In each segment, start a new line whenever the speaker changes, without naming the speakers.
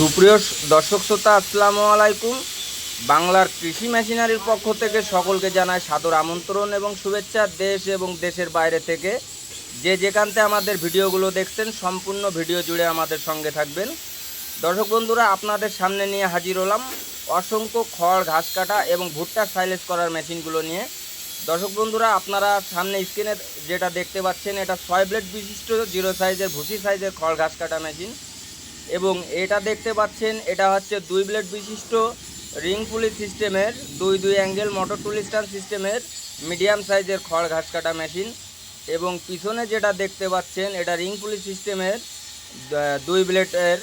সুপ্রিয় দর্শক শ্রোতা, আসসালামু আলাইকুম। বাংলার কৃষি মেশিনারির পক্ষ থেকে সকলকে জানায় সাদর আমন্ত্রণ এবং শুভেচ্ছা। দেশ এবং দেশের বাইরে থেকে যে যেখানতে আমাদের ভিডিওগুলো দেখছেন, সম্পূর্ণ ভিডিও জুড়ে আমাদের সঙ্গে থাকবেন। দর্শক বন্ধুরা, আপনাদের সামনে নিয়ে হাজির হলাম অসংখ্য খড়, ঘাস কাটা এবং ভুট্টা সাইলেজ করার মেশিনগুলো নিয়ে। দর্শক বন্ধুরা, আপনারা সামনে স্ক্রিনে যেটা দেখতে পাচ্ছেন, এটা ছয় ব্লেড বিশিষ্ট, জিরো সাইজের, ভুসি সাইজের খড়, ঘাস কাটা মেশিন। এবং এটা দেখতে পাচ্ছেন, এটা হচ্ছে দুই ব্লেড বিশিষ্ট রিং পুলি সিস্টেমের, দুই দুই অ্যাঙ্গেল মোটর টুল স্ট্যান্ড সিস্টেমের মিডিয়াম সাইজের খড় ঘাস কাটা মেশিন এবং পিছনে যেটা দেখতে পাচ্ছেন, এটা রিং পুলি সিস্টেমের দুই ব্লেডের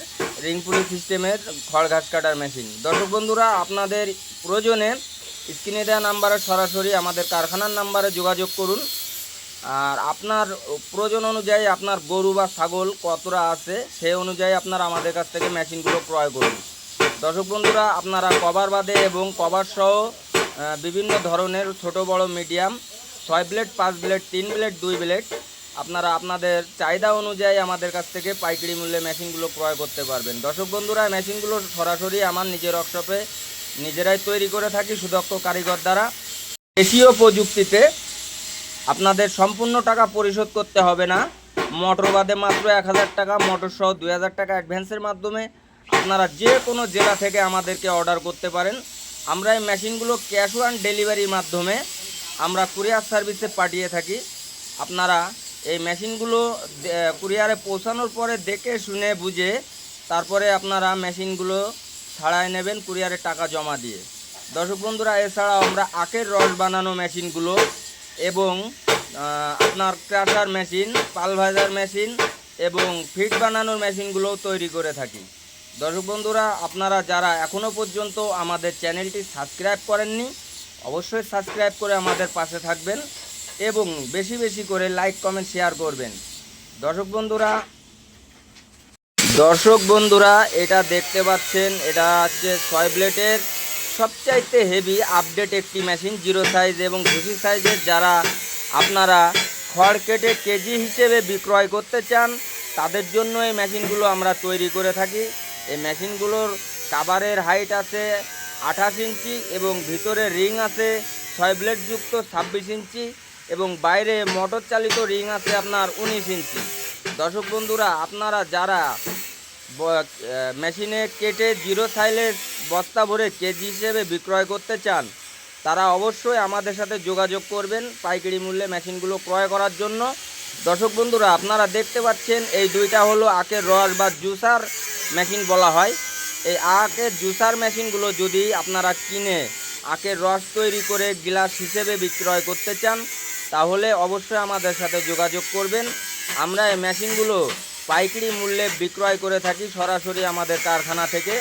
রিং পুলি সিস্টেমের খড় ঘাস কাটার মেশিন। দর্শক বন্ধুরা, আপনাদের প্রয়োজনে স্ক্রিনে দেওয়া নাম্বারে সরাসরি আমাদের কারখানার নাম্বারে যোগাযোগ করুন। আর আপনার প্রয়োজন অনুযায়ী আপনার গরু বা ছাগল কতটা আছে সেই অনুযায়ী আপনারা আমাদের কাছ থেকে মেশিনগুলো ক্রয় করুন। দর্শক বন্ধুরা, আপনারা কভার বাদে এবং কভার সহ বিভিন্ন ধরনের ছোট, বড়, মিডিয়াম, ছয় ব্লেড, পাঁচ ব্লেড, তিন ব্লেড, দুই ব্লেড, আপনারা আপনাদের চাহিদা অনুযায়ী আমাদের কাছ থেকে পাইকারি মূল্যে মেশিনগুলো ক্রয় করতে পারবেন। দর্শক বন্ধুরা মেশিনগুলো সরাসরি আমার নিজের ওয়ার্কশপে নিজেরাই তৈরি করে থাকি সুদক্ষ কারিগর দ্বারা। এশীয় প্রযুক্তিতে আপনাদের সম্পূর্ণ টাকা পরিশোধ করতে হবে না। মোটর বাদে মাত্র এক হাজার টাকা, মোটর সহ দুই হাজার টাকা অ্যাডভান্সের মাধ্যমে আপনারা যে কোনো জেলা থেকে আমাদেরকে অর্ডার করতে পারেন। আমরা এই মেশিনগুলো ক্যাশ অন ডেলিভারির মাধ্যমে আমরা কুরিয়ার সার্ভিসে পাঠিয়ে থাকি। আপনারা এই মেশিনগুলো কুরিয়ারে পৌঁছানোর পরে দেখে, শুনে, বুঝে, তারপরে আপনারা মেশিনগুলো ছাড়াই নেবেন কুরিয়ারে টাকা জমা দিয়ে। দর্শক বন্ধুরা, এছাড়াও আমরা আখের রস বানানো মেশিনগুলো এবং আপনার ক্রাশার মেশিন, পালভাইজার মেশিন এবং ফিট বানানোর মেশিনগুলোও তৈরি করে থাকি। দর্শক বন্ধুরা, আপনারা যারা এখনও পর্যন্ত আমাদের চ্যানেলটি সাবস্ক্রাইব করেননি, অবশ্যই সাবস্ক্রাইব করে আমাদের পাশে থাকবেন এবং বেশি বেশি করে লাইক, কমেন্ট, শেয়ার করবেন। দর্শক বন্ধুরা দর্শক বন্ধুরা, এটা দেখতে পাচ্ছেন, এটা হচ্ছে ছয় ব্লেডের সবচাইতে হেভি আপডেট একটি মেশিন জিরো সাইজ এবং ঘুষি সাইজের যারা আপনারা খড় কেটে কেজি হিসেবে বিক্রয় করতে চান, তাদের জন্য এই মেশিনগুলো আমরা তৈরি করে থাকি। এই মেশিনগুলোর কাভারের হাইট আছে আঠাশ ইঞ্চি এবং ভিতরে রিং আছে ছয় ব্লেড যুক্ত ছাব্বিশ ইঞ্চি এবং বাইরে মোটর চালিত রিং আছে আপনার উনিশ ইঞ্চি। দর্শক বন্ধুরা, আপনারা যারা মেশিনে কেটে জিরো সাইলের বস্তা ভরে কেজি হিসেবে বিক্রয় করতে চান, তারা অবশ্যই আমাদের সাথে যোগাযোগ করবেন পাইকারি মূল্যে মেশিনগুলো ক্রয় করার জন্য। দর্শক বন্ধুরা, আপনারা দেখতে পাচ্ছেন এই দুইটা হলো আখের রস বা জুসার মেশিন বলা হয়। এই আখের জুসার মেশিনগুলো যদি আপনারা কিনে আখের রস তৈরি করে গ্লাস হিসেবে বিক্রয় করতে চান, তাহলে অবশ্যই আমাদের সাথে যোগাযোগ করবেন। আমরা এই মেশিনগুলো পাইকারি মূল্যে বিক্রয় করে থাকি সরাসরি আমাদের কারখানা থেকে।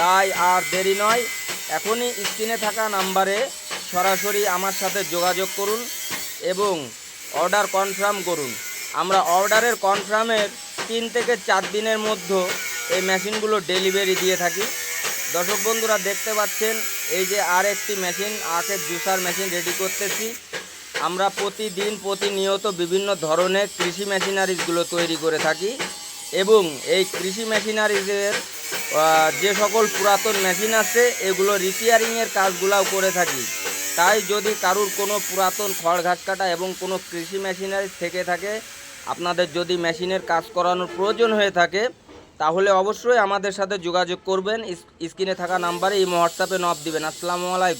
তাই আর দেরি নয়, এখনই স্ক্রিনে থাকা নাম্বারে সরাসরি আমার সাথে যোগাযোগ করুন এবং অর্ডার কনফার্ম করুন। আমরা অর্ডারের কনফার্মের তিন থেকে চার দিনের মধ্যে এই মেশিনগুলো ডেলিভারি দিয়ে থাকি। দর্শক বন্ধুরা, দেখতে পাচ্ছেন, এই যে আর একটি মেশিন, আখের জুসার মেশিন রেডি করতেছি। আমরা প্রতিদিন প্রতিনিয়ত বিভিন্ন ধরনের কৃষি মেশিনারিজগুলো তৈরি করে থাকি এবং এই কৃষি মেশিনারিজের যে সকল পুরাতন মেশিন আছে, এগুলো রিপেয়ারিংয়ের কাজগুলাও করে থাকি। তাই যদি কারুর কোনো পুরাতন খড় ঘাস কাটা এবং কোনো কৃষি মেশিনারি থেকে থাকে, আপনাদের যদি মেশিনের কাজ করানোর প্রয়োজন হয়ে থাকে, তাহলে অবশ্যই আমাদের সাথে যোগাযোগ করবেন। স্ক্রিনে থাকা নাম্বারে এই হোয়াটসঅ্যাপে নব দিবেন। আসসালামু আলাইকুম।